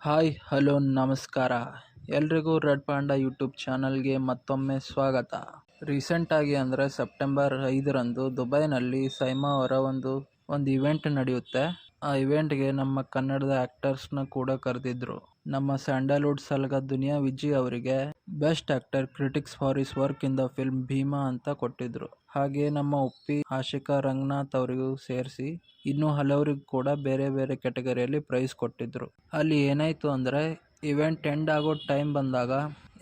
Hi, hello, ನಮಸ್ಕಾರ. ಎಲ್ರಿಗೂ red ಪಾಂಡ YouTube ಚಾನಲ್ಗೆ ಮತ್ತೊಮ್ಮೆ ಸ್ವಾಗತ. ರೀಸೆಂಟಾಗಿ ಅಂದರೆ ಸೆಪ್ಟೆಂಬರ್ ಐದರಂದು ದುಬೈನಲ್ಲಿ ಸೈಮಾ ಅವರ ಒಂದು ಒಂದು ಇವೆಂಟ್ ನಡೆಯುತ್ತೆ. ಆ ಇವೆಂಟ್ಗೆ ನಮ್ಮ ಕನ್ನಡದ ಆ್ಯಕ್ಟರ್ಸ್ನ ಕೂಡ ಕರೆದಿದ್ರು. ನಮ್ಮ ಸ್ಯಾಂಡಲ್ವುಡ್ ಸಲಗ ದುನಿಯಾ ವಿಜಯ್ ಅವರಿಗೆ best actor critics for his work in the film Bheema ಅಂತ ಕೊಟ್ಟಿದ್ರು. ಹಾಗೆ ನಮ್ಮ ಉಪ್ಪಿ, ಆಶಿಕಾ, ರಂಗನಾಥ್ ಅವರಿಗೂ ಸೇರಿಸಿ ಇನ್ನೂ ಹಲವರಿಗೂ ಕೂಡ ಬೇರೆ ಬೇರೆ ಕ್ಯಾಟಗರಿಯಲ್ಲಿ ಪ್ರೈಸ್ ಕೊಟ್ಟಿದ್ರು. ಅಲ್ಲಿ ಏನಾಯಿತು ಅಂದರೆ ಇವೆಂಟ್ ಎಂಡ್ ಆಗೋ ಟೈಮ್ ಬಂದಾಗ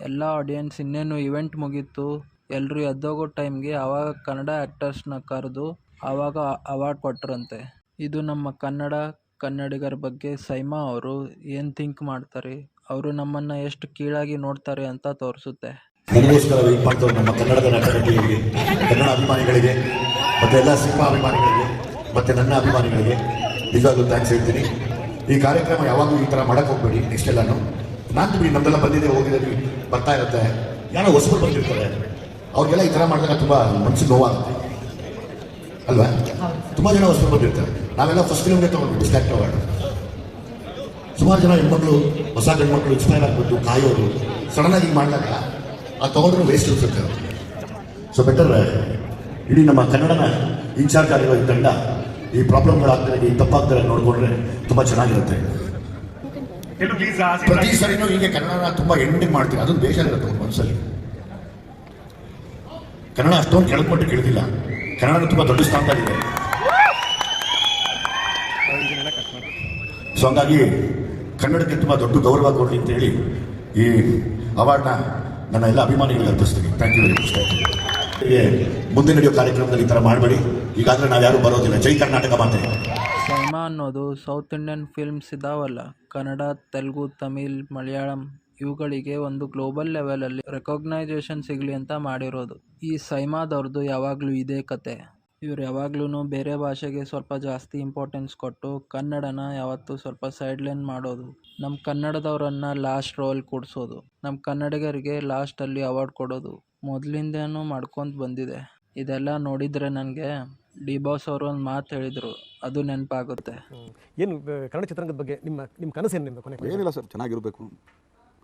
ಎಲ್ಲ ಆಡಿಯನ್ಸ್ ಇನ್ನೇನು ಇವೆಂಟ್ ಮುಗೀತು ಎಲ್ಲರೂ ಎದ್ದೋಗೋ ಟೈಮ್ಗೆ ಆವಾಗ ಕನ್ನಡ ಆ್ಯಕ್ಟರ್ಸ್ನ ಕರೆದು ಆವಾಗ ಅವಾರ್ಡ್ ಕೊಟ್ಟರಂತೆ ಇದು ನಮ್ಮ ಕನ್ನಡ ಕನ್ನಡಿಗರ ಬಗ್ಗೆ ಸೈಮಾ ಅವರು ಏನು ಥಿಂಕ್ ಮಾಡ್ತಾರೆ? ಅವರು ನಮ್ಮನ್ನು ಎಷ್ಟು ಕೀಳಾಗಿ ನೋಡ್ತಾರೆ ಅಂತ ತೋರಿಸುತ್ತೆ. ನನಗೋಸ್ಕರ ವೆಯ್ಟ್ ಮಾಡ್ತಾರೆ ನಮ್ಮ ಕನ್ನಡದ ನಟನಟಿಯರಿಗೆ ಕನ್ನಡ ಅಭಿಮಾನಿಗಳಿಗೆ ಮತ್ತೆ ಎಲ್ಲ ಸಿನಿಮಾ ಅಭಿಮಾನಿಗಳಿಗೆ ಮತ್ತೆ ನನ್ನ ಅಭಿಮಾನಿಗಳಿಗೆ ನಿಜವಾಗ್ಲೂ ಥ್ಯಾಂಕ್ಸ್ ಹೇಳ್ತೀನಿ. ಈ ಕಾರ್ಯಕ್ರಮ ಯಾವಾಗಲೂ ಈ ಥರ ಮಾಡಕ್ಕೆ ಹೋಗ್ಬೇಡಿ ನೆಕ್ಸ್ಟ್ ಎಲ್ಲಾನು. ನಾನು ಬಿಡಿ ನಮ್ದೆಲ್ಲ ಬಂದಿದೆ ಹೋಗಿದೆ ಬರ್ತಾ ಇರುತ್ತೆ. ಯಾರೋ ಹೊಸಬರು ಬಂದಿರ್ತಾರೆ. ಅವ್ರಿಗೆಲ್ಲ ಈ ಥರ ಮಾಡಿದಾಗ ತುಂಬ ಮನಸ್ಸಿಗೆ ನೋವಾಗುತ್ತೆ. ಅಲ್ವಾ? ತುಂಬ ಜನ ಹೊಸಬರು ಬಂದಿರ್ತಾರೆ. ನಾವೆಲ್ಲ ಫಸ್ಟ್ ಫಿಲ್ಮ್ಗೆ ತಗೊಂಡ್ಬಿಟ್ಟು ಸ್ಟ್ಯಾಕ್ಟ್ ಅವಾರ್ಡ್ ಸುಮಾರು ಜನ ಹೆಣ್ಮಕ್ಳು ಹೊಸ ಗಂಡ್ಮಕ್ಳು ಇನ್ಸ್ಪೈರ್ ಆಗ್ಬಿಟ್ಟು ಕಾಯೋದು ಸಡನ್ ಆಗಿ ಮಾಡಿದಾಗ ಆ ತಗೊಂಡ್ರು ವೇಸ್ಟ್ ಇರುತ್ತೆ. ಸೊ ಬೆಟರ್ ಇಡೀ ನಮ್ಮ ಕನ್ನಡನ ಇನ್ಚಾರ್ಜ್ ಆಗಿರೋ ಈ ತಂಡ ಈ ಪ್ರಾಬ್ಲಮ್ಗಳಾಗ್ತಾರೆ ಈ ತಪ್ಪಾಗ್ತಾರೆ ನೋಡಿಕೊಂಡ್ರೆ ತುಂಬ ಚೆನ್ನಾಗಿರುತ್ತೆ. ಪ್ರತಿ ಸರಿನೂ ಹೀಗೆ ಕನ್ನಡನ ತುಂಬ ಎಂಡಿಂಗ್ ಮಾಡ್ತೀವಿ ಅದೊಂದು ಬೇಜಾರಿರುತ್ತೆ ಒಂದು ಮನಸ್ಸಲ್ಲಿ. ಕನ್ನಡ ಅಷ್ಟೊಂದು ಕೆಳಕೊಟ್ಟು ಕೇಳಿದಿಲ್ಲ ಕನ್ನಡ ತುಂಬ ದೊಡ್ಡ ಸ್ಥಾನದಲ್ಲಿದೆ. ಸೊ ಹಂಗಾಗಿ ಕನ್ನಡಕ್ಕೆ ತುಂಬ ದೊಡ್ಡ ಗೌರವ ಕೊಡಲಿ ಅಂತೇಳಿ ಈ ಅವಾರ್ಡ್ನ ನನ್ನ ಎಲ್ಲ ಅಭಿಮಾನಿಗಳಿಗೆ ಅರ್ಪಿಸ್ತೀನಿ. ಥ್ಯಾಂಕ್ ಯು ವೆರಿ ಮಚ್ ಮುಂದೆ ನಡೆಯೋ ಕಾರ್ಯಕ್ರಮದಲ್ಲಿ ಈ ಥರ ಮಾಡಬೇಡಿ. ಈಗಾಗಲೇ ನಾವು ಯಾರು ಬರೋದಿಲ್ಲ. ಜೈ ಕರ್ನಾಟಕ ಮಾತೆ. ಸೈಮಾ ಅನ್ನೋದು ಸೌತ್ ಇಂಡಿಯನ್ ಫಿಲ್ಮ್ಸ್ ಇದಾವಲ್ಲ. ಕನ್ನಡ, ತೆಲುಗು, ತಮಿಳ್, ಮಲಯಾಳಂ ಇವುಗಳಿಗೆ ಒಂದು ಗ್ಲೋಬಲ್ ಲೆವೆಲಲ್ಲಿ ರೆಕಗ್ನೈಸೇಷನ್ ಸಿಗಲಿ ಅಂತ ಮಾಡಿರೋದು. ಈ ಸೈಮಾದವ್ರದ್ದು ಯಾವಾಗಲೂ ಇದೇ ಕತೆ. ಇವ್ರು ಯಾವಾಗ್ಲೂ ಬೇರೆ ಭಾಷೆಗೆ ಸ್ವಲ್ಪ ಜಾಸ್ತಿ ಇಂಪಾರ್ಟೆನ್ಸ್ ಕೊಟ್ಟು ಕನ್ನಡನ ಯಾವತ್ತೂ ಸ್ವಲ್ಪ ಸೈಡ್ಲೈನ್ ಮಾಡೋದು. ನಮ್ಮ ಕನ್ನಡದವರನ್ನ ಲಾಸ್ಟ್ ರೋಲ್ ಕೊಡ್ಸೋದು. ನಮ್ಮ ಕನ್ನಡಿಗರಿಗೆ ಲಾಸ್ಟಲ್ಲಿ ಅವಾರ್ಡ್ ಕೊಡೋದು. ಮೊದಲಿಂದನೂ ಮಾಡ್ಕೊಂತ ಬಂದಿದೆ. ಇದೆಲ್ಲ ನೋಡಿದರೆ ನನಗೆ ಡಿ ಬಾಸ್ ಅವರು ಒಂದು ಮಾತು ಹೇಳಿದರು. ಅದು ನೆನಪಾಗುತ್ತೆ. ಏನು ಕನ್ನಡ ಚಿತ್ರರಂಗದ ಬಗ್ಗೆ ನಿಮ್ಮ ನಿಮ್ಮ ಕನಸು ಏನು ನಿಮ್ಮದು ಕೊನೆ ಏನಿಲ್ಲ ಸರ್ ಚೆನ್ನಾಗಿರಬೇಕು.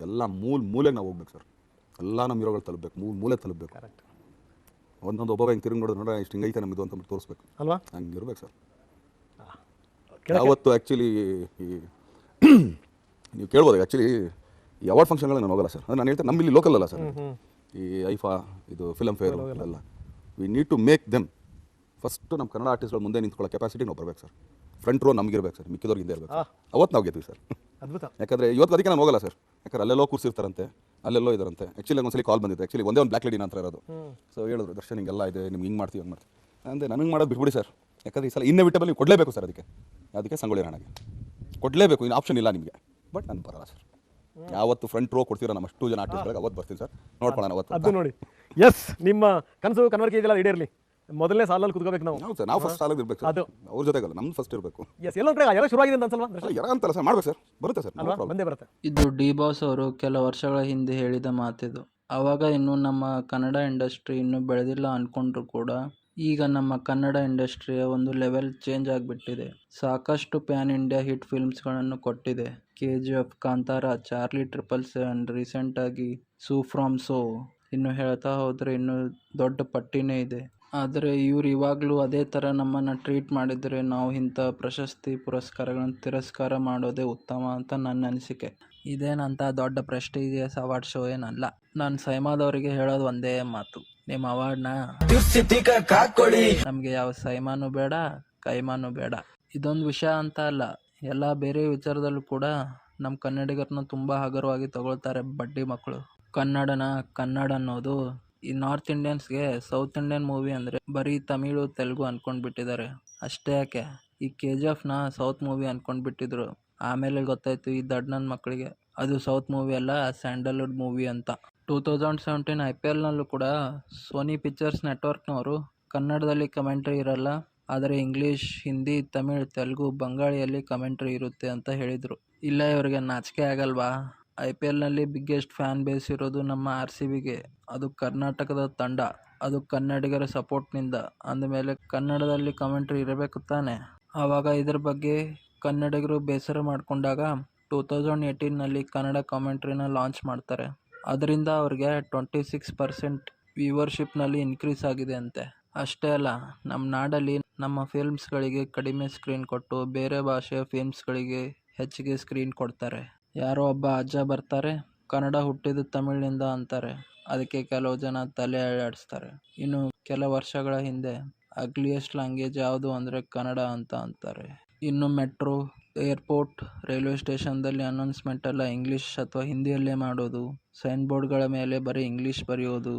ಎಲ್ಲ ಮೂಲ ಮೂಲೆಗೆ ನಾವು ಹೋಗ್ಬೇಕು ಸರ್. ಎಲ್ಲ ನಮ್ಮ ಹೀರೋಗಳು ತಲುಪಬೇಕು. ಮೂಲ ಮೂಲೆ ತಲುಪಬೇಕು. ಕರೆಕ್ಟ್ ಒಂದೊಂದು ಒಬ್ಬ ಹಿಂಗೆ ತಿರುಗಿ ನೋಡಿದ್ರೆ ನೋಡ್ರೆ ಇಷ್ಟು ಹಿಂಗೈತೆ ನಮ್ಮದು ಅಂತ ತೋರಿಸ್ಬೇಕು. ಅಲ್ವಾ? ಹಂಗೆ ಇರ್ಬೇಕು ಸರ್ ಯಾವತ್ತು ಆ್ಯಕ್ಚುಲಿ ಈ ನೀವು ಕೇಳ್ಬೋದು ಆ್ಯಕ್ಚುಲಿ ಈ ಅವಾರ್ಡ್ ಫಂಕ್ಷನ್ಗಳು ನಾನು ಹೋಗಲ್ಲ ಸರ್. ಅದು ನಾನು ಹೇಳ್ತೇನೆ ನಮ್ಮಲ್ಲಿ ಲೋಕಲ್ ಅಲ್ಲ ಸರ್. ಈ ಐಫಾ ಇದು ಫಿಲಮ್ ಫೇರ್ ಎಲ್ಲ. We need to make them first ನಮ್ಮ ಕನ್ನಡ ಆರ್ಟಿಸ್ಟ್ಗಳು ಮುಂದೆ ನಿಂತ್ಕೊಳ್ಳೋ ಕೆಪಾಸಿಟಿ ನಾವು ಬರ್ಬೇಕು ಸರ್. ಫ್ರಂಟ್ ರೋ ನಮಗಿರ್ಬೇಕು ಸರ್ ಮಿಕ್ಕಿದವ್ರಿಗೆ ಹಿಂದೆ ಇರಬೇಕು ಅವತ್ತು ನಾವು ಗೆದ್ವಿ ಸರ್. ಅದ್ಭುತ. ಯಾಕಂದರೆ ಇವತ್ತು ಅದಕ್ಕೆ ನಾನು ಹೋಗಲ್ಲ ಸರ್. ಯಾಕಂದ್ರೆ ಅಲ್ಲೆಲ್ಲೋ ಕೂರಿಸಿರ್ತಾರಂತೆ. ಅಲ್ಲೆಲ್ಲೋ ಇದಾರಂತೆ ಆ್ಯಕ್ಚುಲಿ ಒಂದ್ಸಲಿ ಕಾಲ್ ಬಂದಿದೆ. ಆ್ಯಕ್ಚುಲಿ ಒಂದೇ ಒಂದು ಬ್ಲಾಕ್ ಲೇಡಿ ನಂತರ ಇರೋದು. ಸೊ ಹೇಳಿದ್ರು ದರ್ಶನ್ ಹಿಂಗೆಲ್ಲ ಇದೆ. ನಿಮ್ಗೆ ಹಿಂಗೆ ಮಾಡ್ತೀವಿ ಹಂಗೆ ಮಾಡ್ತೀವಿ. ಅಂದರೆ ನನಗೆ ಮಾಡೋದು ಬಿಟ್ಬಿಡಿ ಸರ್. ಯಾಕಂದ್ರೆ ಈ ಸಲ ಇನ್ನೆವಿಟಬಲ್ ನೀವು ಕೊಡಲೇಬೇಕು ಸರ್ ಅದಕ್ಕೆ. ಅದಕ್ಕೆ ಸಂಗೊಳ್ಳಿ ರಾಣಗೆ ಕೊಡಲೇಬೇಕು ಇನ್ನು ಆಪ್ಷನ್ ಇಲ್ಲ ನಿಮಗೆ. ಬಟ್ ನಾನು ಬರಲ್ಲ ಸರ್. ಯಾವತ್ತು ಫ್ರಂಟ್ ರೋ ಕೊಡ್ತೀರ ನಮ್ಮ ಅಷ್ಟು ಜನ ಆರ್ಟಿಸ್ಟ್ಗಳಿಗೆ ಅವತ್ತು ಬರ್ತೀನಿ ಸರ್. ನೋಡ್ಕೊಳ್ಳೋಣ ಅದು ಅವತ್ತು ನೋಡಿ. ಎಸ್ ನಿಮ್ಮ ಕನಸು ಕನವರಿಕೆ ಇದೆಯಲ್ಲ ಈಡೇರಲಿ. ಮೊದಲನೇ ಸಾಲಲ್ಲಿ ಕುತ್ಕೋಬೇಕು ನಾವು. ಹೌದು ಸರ್ ನಾವು ಫಸ್ಟ್ ಸಾಲಾಗಿ ಇರಬೇಕು ಅದು. ಅವ್ರ ಜೊತೆಗಲ್ಲ ನಮ್ದು ಫಸ್ಟ್ ಇರಬೇಕು. ಎಸ್ ಎಲ್ಲ ಕಡೆ ಎಲ್ಲ ಶುರುವಾಗಿದೆ ಅಂತ ಅನ್ಸಲ್ವಾ ಯಾರ ಅಂತಲ್ಲ ಸರ್ ಮಾಡ್ಬೇಕು ಸರ್ ಬರುತ್ತೆ ಸರ್ ಅಲ್ವಾ? ಬಂದೇ ಬರುತ್ತೆ. ಇದು ಡಿ ಬಾಸ್ ಅವರು ಕೆಲ ವರ್ಷಗಳ ಹಿಂದೆ ಹೇಳಿದ ಮಾತಿದು. ಅವಾಗ ಇನ್ನು ನಮ್ಮ ಕನ್ನಡ ಇಂಡಸ್ಟ್ರಿ ಇನ್ನೂ ಬೆಳೆದಿಲ್ಲ ಅನ್ಕೊಂಡ್ರು ಕೂಡ. ಈಗ ನಮ್ಮ ಕನ್ನಡ ಇಂಡಸ್ಟ್ರಿಯ ಒಂದು ಲೆವೆಲ್ ಚೇಂಜ್ ಆಗಿಬಿಟ್ಟಿದೆ. ಸಾಕಷ್ಟು ಪ್ಯಾನ್ ಇಂಡಿಯಾ ಹಿಟ್ ಫಿಲ್ಮ್ಸ್ಗಳನ್ನು ಕೊಟ್ಟಿದೆ. K G F Kantara Charlie triple seven ರೀಸೆಂಟಾಗಿ ಸೂ ಫ್ರಾಮ್ ಸೋ ಇನ್ನು ಹೇಳ್ತಾ ಹೋದರೆ ಇನ್ನೂ ದೊಡ್ಡ ಪಟ್ಟಿನೇ ಇದೆ. ಆದರೆ ಇವ್ರು ಇವಾಗಲೂ ಅದೇ ಥರ ನಮ್ಮನ್ನು ಟ್ರೀಟ್ ಮಾಡಿದರೆ ನಾವು ಇಂಥ ಪ್ರಶಸ್ತಿ ಪುರಸ್ಕಾರಗಳನ್ನು ತಿರಸ್ಕಾರ ಮಾಡೋದೇ ಉತ್ತಮ ಅಂತ ನನ್ನ ಅನಿಸಿಕೆ. ಇದೇನಂತ ದೊಡ್ಡ ಪ್ರೆಸ್ಟೀಜಿಯಸ್ ಅವಾರ್ಡ್ ಶೋ ಏನಲ್ಲ. ನಾನು ಸೈಮಾದವರಿಗೆ ಹೇಳೋದು ಒಂದೇ ಮಾತು. ನಿಮ್ಮ ಅವಾರ್ಡ್ನ ನಮಗೆ ಯಾವ ಸೈಮಾನು ಬೇಡ, ಕೈಮಾನು ಬೇಡ. ಇದೊಂದು ವಿಷಯ ಅಂತ ಅಲ್ಲ. ಎಲ್ಲ ಬೇರೆ ವಿಚಾರದಲ್ಲೂ ಕೂಡ ನಮ್ಮ ಕನ್ನಡಿಗರನ್ನ ತುಂಬ ಹಗುರವಾಗಿ ತಗೊಳ್ತಾರೆ ಬಡ್ಡಿ ಮಕ್ಕಳು ಕನ್ನಡನ ಕನ್ನಡ ಅನ್ನೋದು ಈ ನಾರ್ತ್ ಇಂಡಿಯನ್ಸ್ಗೆ ಸೌತ್ ಇಂಡಿಯನ್ ಮೂವಿ ಅಂದರೆ ಬರೀ ತಮಿಳು, ತೆಲುಗು ಅನ್ಕೊಂಡ್ಬಿಟ್ಟಿದ್ದಾರೆ. ಅಷ್ಟೇ ಯಾಕೆ? ಈ ಕೆ ಜಿ ಎಫ್ನ ಸೌತ್ ಮೂವಿ ಅಂದ್ಕೊಂಡ್ಬಿಟ್ಟಿದ್ರು ಆಮೇಲೆ ಗೊತ್ತಾಯ್ತು ಈ ದಡ್ ಮಕ್ಕಳಿಗೆ ಅದು ಸೌತ್ ಮೂವಿ ಅಲ್ಲ, ಸ್ಯಾಂಡಲ್ವುಡ್ ಮೂವಿ ಅಂತ. Two thousand seventeen I P ಎಲ್ನಲ್ಲೂ ಕೂಡ ಸೋನಿ ಪಿಕ್ಚರ್ಸ್ ನೆಟ್ವರ್ಕ್ನವರು ಕನ್ನಡದಲ್ಲಿ ಕಮೆಂಟ್ರಿ ಇರಲ್ಲ, ಆದರೆ ಇಂಗ್ಲೀಷ್, ಹಿಂದಿ, ತಮಿಳ್, ತೆಲುಗು, ಬಂಗಾಳಿಯಲ್ಲಿ ಕಮೆಂಟ್ರಿ ಇರುತ್ತೆ ಅಂತ ಹೇಳಿದರು. ಇಲ್ಲ, ಇವರಿಗೆ ನಾಚಿಕೆ ಆಗಲ್ವಾ? ಐ ಪಿ ಎಲ್ನಲ್ಲಿ ಬಿಗ್ಗೆಸ್ಟ್ ಫ್ಯಾನ್ ಬೇಸ್ ಇರೋದು ನಮ್ಮ ಆರ್ ಸಿ ಬಿಗೆ. ಅದು ಕರ್ನಾಟಕದ ತಂಡ. ಅದು ಕನ್ನಡಿಗರ ಸಪೋರ್ಟ್ನಿಂದ ಅಂದಮೇಲೆ ಕನ್ನಡದಲ್ಲಿ ಕಮೆಂಟ್ರಿ ಇರಬೇಕು ತಾನೆ. ಆವಾಗ ಇದ್ರ ಬಗ್ಗೆ ಕನ್ನಡಿಗರು ಬೇಸರ ಮಾಡಿಕೊಂಡಾಗ ಟೂ ತೌಸಂಡ್ ಏಯ್ಟೀನಲ್ಲಿ ಕನ್ನಡ ಕಾಮೆಂಟ್ರಿನ ಲಾಂಚ್ ಮಾಡ್ತಾರೆ. ಅದರಿಂದ ಅವ್ರಿಗೆ ಟ್ವೆಂಟಿ ಸಿಕ್ಸ್ ಪರ್ಸೆಂಟ್ ವ್ಯೂವರ್ಶಿಪ್ನಲ್ಲಿ ಇನ್ಕ್ರೀಸ್ ಆಗಿದೆ ಅಂತೆ. ಅಷ್ಟೇ ಅಲ್ಲ ನಮ್ಮ ನಾಡಲ್ಲಿ ನಮ್ಮ ಫಿಲ್ಮ್ಸ್ಗಳಿಗೆ ಕಡಿಮೆ ಸ್ಕ್ರೀನ್ ಕೊಟ್ಟು ಬೇರೆ ಭಾಷೆಯ ಫಿಲ್ಮ್ಸ್ಗಳಿಗೆ ಹೆಚ್ಚಿಗೆ ಸ್ಕ್ರೀನ್ ಕೊಡ್ತಾರೆ. ಯಾರೋ ಒಬ್ಬ ಅಜ್ಜ ಬರ್ತಾರೆ, ಕನ್ನಡ ಹುಟ್ಟಿದ ತಮಿಳಿನಿಂದ ಅಂತಾರೆ. ಅದಕ್ಕೆ ಕೆಲವು ಜನ ತಲೆ ಅಳ್ಳಾಡಿಸ್ತಾರೆ ಇನ್ನು ಕೆಲ ವರ್ಷಗಳ ಹಿಂದೆ ಅಗ್ಲಿಯೆಸ್ಟ್ ಲ್ಯಾಂಗ್ವೇಜ್ ಯಾವುದು ಅಂದರೆ ಕನ್ನಡ ಅಂತ ಅಂತಾರೆ. ಇನ್ನು ಮೆಟ್ರೋ ಏರ್ಪೋರ್ಟ್ ರೈಲ್ವೆ ಸ್ಟೇಷನ್ದಲ್ಲಿ ಅನೌನ್ಸ್ಮೆಂಟ್ ಎಲ್ಲ ಇಂಗ್ಲೀಷ್ ಅಥವಾ ಹಿಂದಿಯಲ್ಲೇ ಮಾಡೋದು ಸೈನ್ ಬೋರ್ಡ್ಗಳ ಮೇಲೆ ಬರೀ ಇಂಗ್ಲೀಷ್ ಬರೆಯೋದು.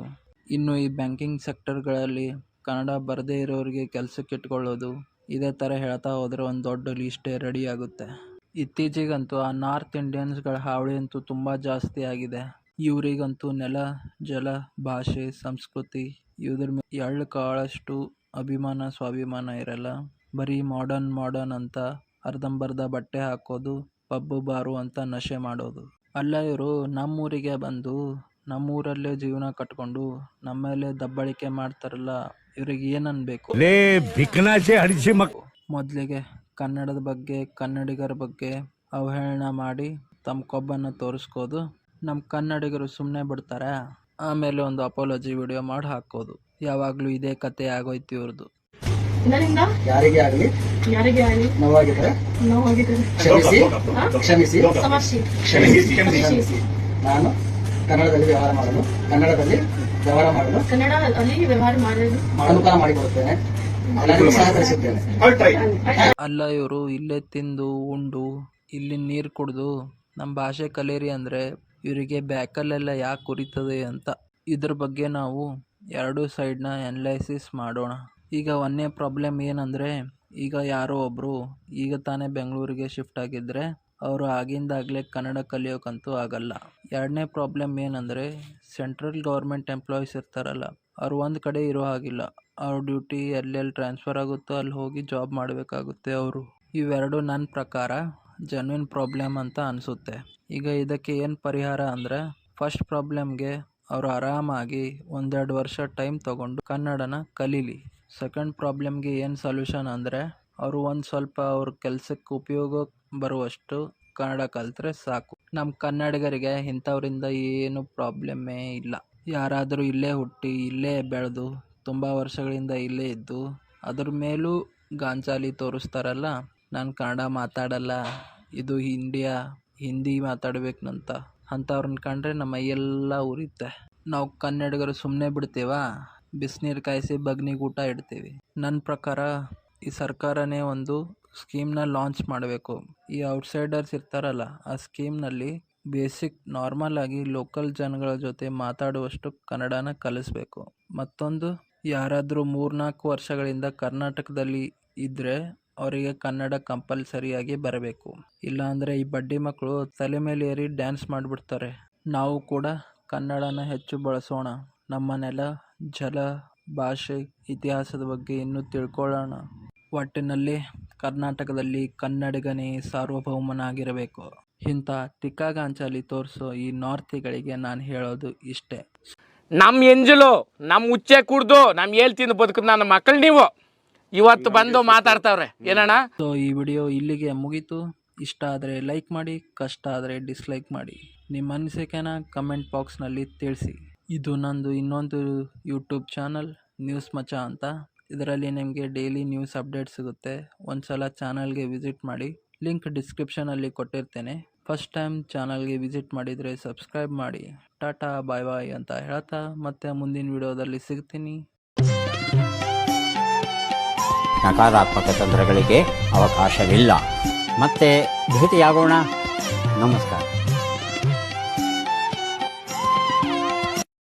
ಇನ್ನು ಈ ಬ್ಯಾಂಕಿಂಗ್ ಸೆಕ್ಟರ್ಗಳಲ್ಲಿ ಕನ್ನಡ ಬರದೇ ಇರೋರಿಗೆ ಕೆಲಸಕ್ಕೆ ಇಟ್ಕೊಳ್ಳೋದು, ಇದೇ ಥರ ಹೇಳ್ತಾ ಹೋದರೆ ಒಂದು ದೊಡ್ಡ ಲೀಸ್ಟೇ ರೆಡಿ ಆಗುತ್ತೆ. ಇತ್ತೀಚೆಗಂತೂ ಆ ನಾರ್ತ್ ಇಂಡಿಯನ್ಸ್ಗಳ ಹಾವಳಿ ಅಂತೂ ತುಂಬ ಜಾಸ್ತಿ ಆಗಿದೆ. ಇವರಿಗಂತೂ ನೆಲ ಜಲ ಭಾಷೆ ಸಂಸ್ಕೃತಿ ಇದ್ರ ಮೇಲೆ ಎಳ್ಳು ಕಾಳಷ್ಟು ಅಭಿಮಾನ ಸ್ವಾಭಿಮಾನ ಇರಲ್ಲ. ಬರೀ ಮಾಡರ್ನ್ ಮಾಡರ್ನ್ ಅಂತ ಅರ್ಧಂಬರ್ಧ ಬಟ್ಟೆ ಹಾಕೋದು ಪಬ್ಬು ಬಾರು ಅಂತ ನಶೆ ಮಾಡೋದು. ಅಲ್ಲ ಇವರು ನಮ್ಮೂರಿಗೆ ಬಂದು ನಮ್ಮೂರಲ್ಲೇ ಜೀವನ ಕಟ್ಕೊಂಡು ನಮ್ಮ ಮೇಲೆ ದಬ್ಬಾಳಿಕೆ ಮಾಡ್ತಾರಲ್ಲ ಇವ್ರಿಗೆ ಏನನ್ಬೇಕು? ಮೊದಲಿಗೆ ಕನ್ನಡದ ಬಗ್ಗೆ ಕನ್ನಡಿಗರ ಬಗ್ಗೆ ಅವಹೇಳನ ಮಾಡಿ ತಮ್ಮ ಕೊಬ್ಬನ್ನು ತೋರಿಸ್ಕೋದು. ನಮ್ಮ ಕನ್ನಡಿಗರು ಸುಮ್ಮನೆ ಬಿಡ್ತಾರೆ. ಆಮೇಲೆ ಒಂದು ಅಪಾಲಜಿ ವಿಡಿಯೋ ಮಾಡಿ ಹಾಕೋದು ಯಾವಾಗಲೂ ಇದೇ ಕತೆ ಆಗೋಯ್ತು ಇವ್ರದ್ದು ಯಾರಿಗೇ ಆಗಲಿ? ಯಾರಿಗೆ ಆಗಲಿ? ನೋವಾಗಿದ್ರೆ? ಕ್ಷಮಿಸಿ. ಕ್ಷಮಿಸಿ. ಕ್ಷಮಿಸಿ. ಕ್ಷಮಿಸಿ. ನಾನು ಕನ್ನಡದಲ್ಲಿ ವ್ಯವಹಾರ ಮಾಡಲು ಕನ್ನಡದಲ್ಲಿ ವ್ಯವಹಾರ ಮಾಡಲು ಕನ್ನಡ ಅಲ್ಲಿ ವ್ಯವಹಾರ ಮಾಡಲು. ಅನುಕೂಲ ಮಾಡಿಕೊಡುತ್ತೇನೆ. ಅಲ್ಲ ಇವರು ಇಲ್ಲೇ ತಿಂದು, ಉಂಡು, ಇಲ್ಲಿ ನೀರು ಕುಡಿದು ನಮ್ಮ ಭಾಷೆ ಕಲೀರಿ ಅಂದರೆ ಇವರಿಗೆ ಬ್ಯಾಕಲ್ಲೆಲ್ಲ ಯಾಕೆ ಕುರಿತದೆ ಅಂತ. ಇದ್ರ ಬಗ್ಗೆ ನಾವು ಎರಡೂ ಸೈಡ್ನ ಅನಲೈಸಿಸ್ ಮಾಡೋಣ. ಈಗ ಒಂದೇ ಪ್ರಾಬ್ಲಮ್ ಏನಂದರೆ, ಈಗ ಯಾರೋ ಒಬ್ಬರು ಈಗ ತಾನೇ ಬೆಂಗಳೂರಿಗೆ ಶಿಫ್ಟ್ ಆಗಿದ್ರೆ, ಅವರು ಆಗಿಂದಾಗಲೇ ಕನ್ನಡ ಕಲಿಯೋಕ್ಕಂತೂ ಆಗಲ್ಲ. ಎರಡನೇ ಪ್ರಾಬ್ಲಮ್ ಏನಂದರೆ ಸೆಂಟ್ರಲ್ ಗೌರ್ಮೆಂಟ್ ಎಂಪ್ಲಾಯೀಸ್ ಇರ್ತಾರಲ್ಲ ಅವ್ರು ಒಂದು ಕಡೆ ಇರೋ ಹಾಗಿಲ್ಲ. ಅವ್ರ ಡ್ಯೂಟಿ ಎಲ್ಲೆಲ್ಲಿ ಟ್ರಾನ್ಸ್ಫರ್ ಆಗುತ್ತೋ ಅಲ್ಲಿ ಹೋಗಿ ಜಾಬ್ ಮಾಡಬೇಕಾಗುತ್ತೆ ಅವರು. ಇವೆರಡು ನನ್ನ ಪ್ರಕಾರ ಜನ್ವಿನ್ ಪ್ರಾಬ್ಲಮ್ ಅಂತ ಅನಿಸುತ್ತೆ. ಈಗ ಇದಕ್ಕೆ ಏನು ಪರಿಹಾರ ಅಂದರೆ ಫಸ್ಟ್ ಪ್ರಾಬ್ಲಮ್ಗೆ ಅವರು ಆರಾಮಾಗಿ ಒಂದೆರಡು ವರ್ಷ ಟೈಮ್ ತಗೊಂಡು ಕನ್ನಡನ ಕಲೀಲಿ. ಸೆಕೆಂಡ್ ಪ್ರಾಬ್ಲಮ್ಗೆ ಏನು ಸೊಲ್ಯೂಷನ್ ಅಂದರೆ, ಅವರು ಒಂದು ಸ್ವಲ್ಪ ಅವ್ರ ಕೆಲಸಕ್ಕೆ ಉಪಯೋಗ ಬರುವಷ್ಟು ಕನ್ನಡ ಕಲಿತ್ರೆ ಸಾಕು. ನಮ್ಮ ಕನ್ನಡಿಗರಿಗೆ ಇಂಥವ್ರಿಂದ ಏನು ಪ್ರಾಬ್ಲಮ್ಮೇ ಇಲ್ಲ. ಯಾರಾದರೂ ಇಲ್ಲೇ ಹುಟ್ಟಿ, ಇಲ್ಲೇ ಬೆಳೆದು, ತುಂಬ ವರ್ಷಗಳಿಂದ ಇಲ್ಲೇ ಇದ್ದು, ಅದ್ರ ಮೇಲೂ ಗಾಂಜಾಲಿ ತೋರಿಸ್ತಾರಲ್ಲ? ನಾನು ಕನ್ನಡ ಮಾತಾಡಲ್ಲ, ಇದು ಇಂಡಿಯಾ ಹಿಂದಿ ಮಾತಾಡ್ಬೇಕಂತ. ಅಂಥವ್ರನ್ನ ಕಂಡ್ರೆ ನಮ್ಮ ಮೈಯೆಲ್ಲ ಉರಿಯುತ್ತೆ. ನಾವು ಕನ್ನಡಿಗರು ಸುಮ್ಮನೆ ಬಿಡ್ತೀವಾ? ಬಿಸಿನೀರು ಕಾಯಿಸಿ ಬಗ್ನಿಗೆ ಊಟ ಇಡ್ತೀವಿ. ನನ್ನ ಪ್ರಕಾರ ಈ ಸರ್ಕಾರನೇ ಒಂದು ಸ್ಕೀಮ್ನ ಲಾಂಚ್ ಮಾಡಬೇಕು. ಈ ಔಟ್ಸೈಡರ್ಸ್ ಇರ್ತಾರಲ್ಲ, ಆ ಸ್ಕೀಮ್ನಲ್ಲಿ ಬೇಸಿಕ್, ನಾರ್ಮಲ್ ಆಗಿ ಲೋಕಲ್ ಜನಗಳ ಜೊತೆ ಮಾತಾಡುವಷ್ಟು ಕನ್ನಡನ ಕಲಿಸ್ಬೇಕು. ಮತ್ತೊಂದು, ಯಾರಾದರೂ ಮೂರ್ನಾಲ್ಕು ವರ್ಷಗಳಿಂದ ಕರ್ನಾಟಕದಲ್ಲಿ ಇದ್ದರೆ ಅವರಿಗೆ ಕನ್ನಡ ಕಂಪಲ್ಸರಿಯಾಗಿ ಬರಬೇಕು. ಇಲ್ಲಾಂದರೆ ಈ ಬಡ್ಡಿ ಮಕ್ಕಳು ತಲೆ ಮೇಲೆ ಏರಿ ಡ್ಯಾನ್ಸ್ ಮಾಡಿಬಿಡ್ತಾರೆ. ನಾವು ಕೂಡ ಕನ್ನಡನ ಹೆಚ್ಚು ಬಳಸೋಣ. ನಮ್ಮ ನೆಲ, ಜಲ, ಭಾಷೆ, ಇತಿಹಾಸದ ಬಗ್ಗೆ ಇನ್ನೂ ತಿಳ್ಕೊಳ್ಳೋಣ. ಒಟ್ಟಿನಲ್ಲಿ ಕರ್ನಾಟಕದಲ್ಲಿ ಕನ್ನಡಿಗನೇ ಸಾರ್ವಭೌಮನಾಗಿರಬೇಕು. ಇಂಥ ತಿಕ್ಕಾಗಾಂಚಲಿ ತೋರಿಸೋ ಈ ನಾರ್ತಿಗಳಿಗೆ ನಾನು ಹೇಳೋದು ಇಷ್ಟೇ. ನಮ್ಮ ಎಂಜಲು ನಮ್ಮ ಉಚ್ಚೆ ಕುಡ್ದು ನಮ್ಮ ಏಳ್ ತಿಂದು ಬದುಕುದು ನನ್ನ ಮಕ್ಕಳು ನೀವು. ಇವತ್ತು ಬಂದು ಮಾತಾಡ್ತಾವ್ರೆ ಏನಣ್ಣ? ಸೊ ಈ ವಿಡಿಯೋ ಇಲ್ಲಿಗೆ ಮುಗೀತು. ಇಷ್ಟ ಆದರೆ ಲೈಕ್ ಮಾಡಿ ಕಷ್ಟ ಆದರೆ ಡಿಸ್ಲೈಕ್ ಮಾಡಿ. ನಿಮ್ಮ ಅನಿಸಿಕೆನ ಕಮೆಂಟ್ ಬಾಕ್ಸ್ನಲ್ಲಿ ತಿಳಿಸಿ. ಇದು ನಂದು ಇನ್ನೊಂದು ಯೂಟ್ಯೂಬ್ ಚಾನಲ್ ನ್ಯೂಸ್ ಮಚ ಅಂತ. ಇದರಲ್ಲಿ ನಿಮಗೆ ಡೈಲಿ ನ್ಯೂಸ್ ಅಪ್ಡೇಟ್ ಸಿಗುತ್ತೆ. ಒಂದು ಸಲ ಚಾನಲ್ಗೆ ವಿಸಿಟ್ ಮಾಡಿ ಲಿಂಕ್ ಡಿಸ್ಕ್ರಿಪ್ಷನಲ್ಲಿ ಕೊಟ್ಟಿರ್ತೇನೆ. ಫಸ್ಟ್ ಟೈಮ್ ಚಾನಲ್ಗೆ ವಿಸಿಟ್ ಮಾಡಿದರೆ ಸಬ್ಸ್ಕ್ರೈಬ್ ಮಾಡಿ. ಟಾಟಾ ಬಾಯ್ ಬಾಯ್ ಅಂತ ಹೇಳ್ತಾ ಮತ್ತೆ ಮುಂದಿನ ವಿಡಿಯೋದಲ್ಲಿ ಸಿಗ್ತೀನಿ. ನಕಾರಾತ್ಮಕ ತಂತ್ರಗಳಿಗೆ ಅವಕಾಶವಿಲ್ಲ. ಮತ್ತೆ ಭೇಟಿಯಾಗೋಣ. ನಮಸ್ಕಾರ.